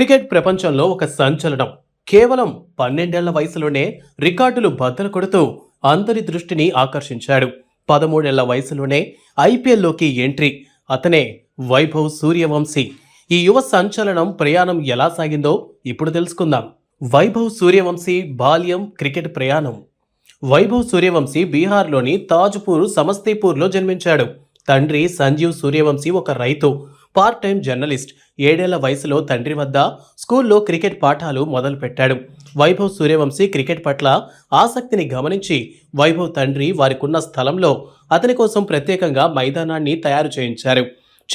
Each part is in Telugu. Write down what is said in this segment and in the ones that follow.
క్రికెట్ ప్రపంచంలో ఒక సంచలనం. కేవలం పన్నెండేళ్ళ వయసులోనే రికార్డులు బద్దలు కొడుతూ అందరి దృష్టిని ఆకర్షించాడు. పదమూడేళ్ళ వయసులోనే ఐపీఎల్లోకి ఎంట్రీ. అతనే వైభవ్ సూర్యవంశీ. ఈ యువ సంచలనం ప్రయాణం ఎలా సాగిందో ఇప్పుడు తెలుసుకుందాం. వైభవ్ సూర్యవంశీ బాల్యం క్రికెట్ ప్రయాణం. వైభవ్ సూర్యవంశీ బీహార్లోని తాజ్పూర్ సమస్తీపూర్లో జన్మించాడు. తండ్రి సంజీవ్ సూర్యవంశీ ఒక రైతు. పార్ట్ టైం జర్నలిస్ట్ ఏడేళ్ళ వయసులో తండ్రి వద్ద స్కూల్లో క్రికెట్ పాఠాలు మొదలుపెట్టాడు. వైభవ్ సూర్యవంశీ క్రికెట్ పట్ల ఆసక్తిని గమనించి వైభవ్ తండ్రి వారికున్న స్థలంలో అతని కోసం ప్రత్యేకంగా మైదానాన్ని తయారు చేయించారు.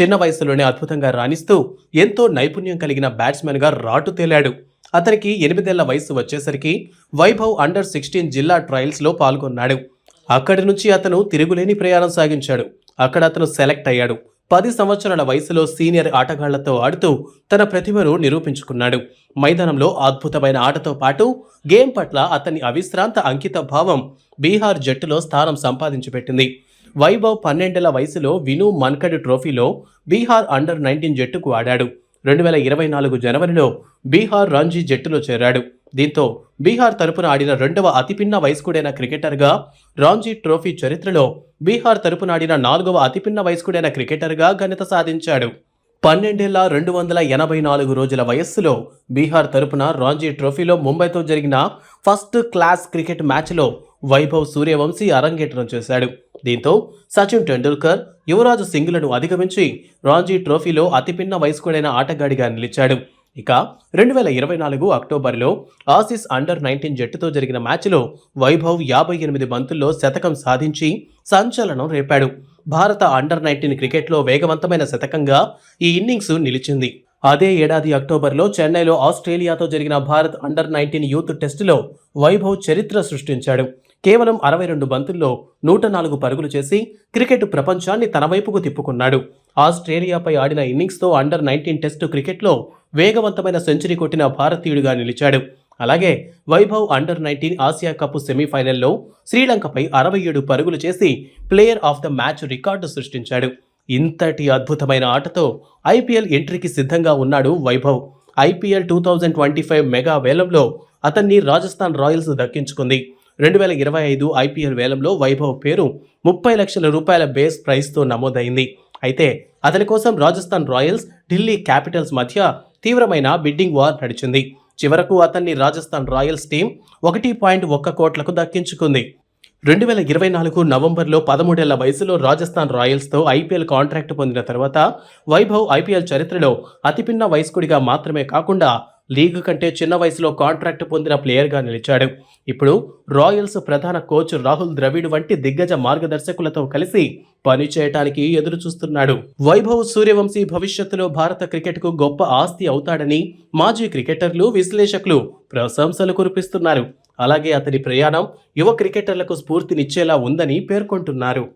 చిన్న వయసులోనే అద్భుతంగా రాణిస్తూ ఎంతో నైపుణ్యం కలిగిన బ్యాట్స్మెన్గా రాటు తేలాడు. అతనికి ఎనిమిదేళ్ళ వయసు వచ్చేసరికి వైభవ్ అండర్ సిక్స్టీన్ జిల్లా ట్రయల్స్లో పాల్గొన్నాడు. అక్కడి నుంచి అతను తిరుగులేని ప్రయాణం సాగించాడు. అక్కడ అతను సెలెక్ట్ అయ్యాడు. పది సంవత్సరాల వయసులో సీనియర్ ఆటగాళ్ళతో ఆడుతూ తన ప్రతిభను నిరూపించుకున్నాడు. మైదానంలో అద్భుతమైన ఆటతో పాటు గేమ్ పట్ల అతని అవిశ్రాంత అంకిత భావం బీహార్ జట్టులో స్థానం సంపాదించి పెట్టింది వైభవ్ పన్నెండేళ్ళ వయసులో విను మన్కడ్ ట్రోఫీలో బీహార్ అండర్ నైన్టీన్ జట్టుకు ఆడాడు. రెండు వేల ఇరవై నాలుగు జనవరిలో బీహార్ రంజీ జట్టులో చేరాడు. దీంతో బీహార్ తరపున ఆడిన రెండవ అతిపిన్న వయస్కుడైన క్రికెటర్గా రాంజీ ట్రోఫీ చరిత్రలో బీహార్ తరపున ఆడిన నాలుగవ అతిపిన్న వయస్కుడైన క్రికెటర్గా ఘనత సాధించాడు. పన్నెండేళ్ళ రెండు వందల ఎనభై నాలుగు రోజుల వయస్సులో బీహార్ తరపున రాంజీ ట్రోఫీలో ముంబైతో జరిగిన ఫస్ట్ క్లాస్ క్రికెట్ మ్యాచ్లో వైభవ్ సూర్యవంశీ అరంగేట్రం చేశాడు. దీంతో సచిన్ టెండూల్కర్ యువరాజు సింగ్లను అధిగమించి రాంజీ ట్రోఫీలో అతిపిన్న వయస్కుడైన ఆటగాడిగా నిలిచాడు. ఇక రెండు వేల ఇరవై నాలుగు అక్టోబర్లో ఆసిస్ అండర్ నైన్టీన్ జట్టుతో జరిగిన మ్యాచ్లో వైభవ్ యాభై ఎనిమిది బంతుల్లో శతకం సాధించి సంచలనం రేపాడు. భారత అండర్ నైన్టీన్ క్రికెట్లో వేగవంతమైన శతకంగా ఈ ఇన్నింగ్స్ నిలిచింది. అదే ఏడాది అక్టోబర్లో చెన్నైలో ఆస్ట్రేలియాతో జరిగిన భారత్ అండర్ నైన్టీన్ యూత్ టెస్టులో వైభవ్ చరిత్ర సృష్టించాడు. కేవలం అరవై రెండు బంతుల్లో నూట నాలుగు పరుగులు చేసి క్రికెట్ ప్రపంచాన్ని తన వైపుకు తిప్పుకున్నాడు. ఆస్ట్రేలియాపై ఆడిన ఇన్నింగ్స్తో అండర్ నైన్టీన్ టెస్టు క్రికెట్లో వేగవంతమైన సెంచరీ కొట్టిన భారతీయుడిగా నిలిచాడు. అలాగే Vaibhav under nineteen Asia cup సెమీఫైనల్లో శ్రీలంకపై అరవై ఏడు పరుగులు చేసి player of the match record సృష్టించాడు. ఇంతటి అద్భుతమైన ఆటతో ఐపీఎల్ ఎంట్రీకి సిద్ధంగా ఉన్నాడు Vaibhav. IPL two thousand twenty five mega వేలంలో అతన్ని రాజస్థాన్ రాయల్స్ దక్కించుకుంది. రెండు వేల ఇరవై ఐదు ఐపీఎల్ వేలంలో వైభవ్ పేరు ముప్పై లక్షల రూపాయల బేస్ ప్రైస్తో నమోదైంది. అయితే అతని కోసం రాజస్థాన్ రాయల్స్ ఢిల్లీ క్యాపిటల్స్ మధ్య తీవ్రమైన బిడ్డింగ్ వార్ నడిచింది. చివరకు అతన్ని రాజస్థాన్ రాయల్స్ టీం ఒకటి పాయింట్ ఒక్క కోట్లకు దక్కించుకుంది. రెండు వేల ఇరవై నాలుగు నవంబర్లో పదమూడేళ్ళ వయసులో రాజస్థాన్ రాయల్స్తో ఐపీఎల్ కాంట్రాక్ట్ పొందిన తర్వాత వైభవ్ ఐపీఎల్ చరిత్రలో అతిపిన్న వయస్కుడిగా మాత్రమే కాకుండా లీగ్ కంటే చిన్న వయసులో కాంట్రాక్ట్ పొందిన ప్లేయర్గా నిలిచాడు. ఇప్పుడు రాయల్స్ ప్రధాన కోచ్ రాహుల్ ద్రవిడ్ వంటి దిగ్గజ మార్గదర్శకులతో కలిసి పనిచేయటానికి ఎదురు చూస్తున్నాడు వైభవ్ సూర్యవంశీ భవిష్యత్తులో భారత క్రికెట్కు గొప్ప ఆస్తి అవుతాడని మాజీ క్రికెటర్లు విశ్లేషకులు ప్రశంసలు కురిపిస్తున్నారు. అలాగే అతని ప్రయాణం యువ క్రికెటర్లకు స్ఫూర్తినిచ్చేలా ఉందని పేర్కొంటున్నారు.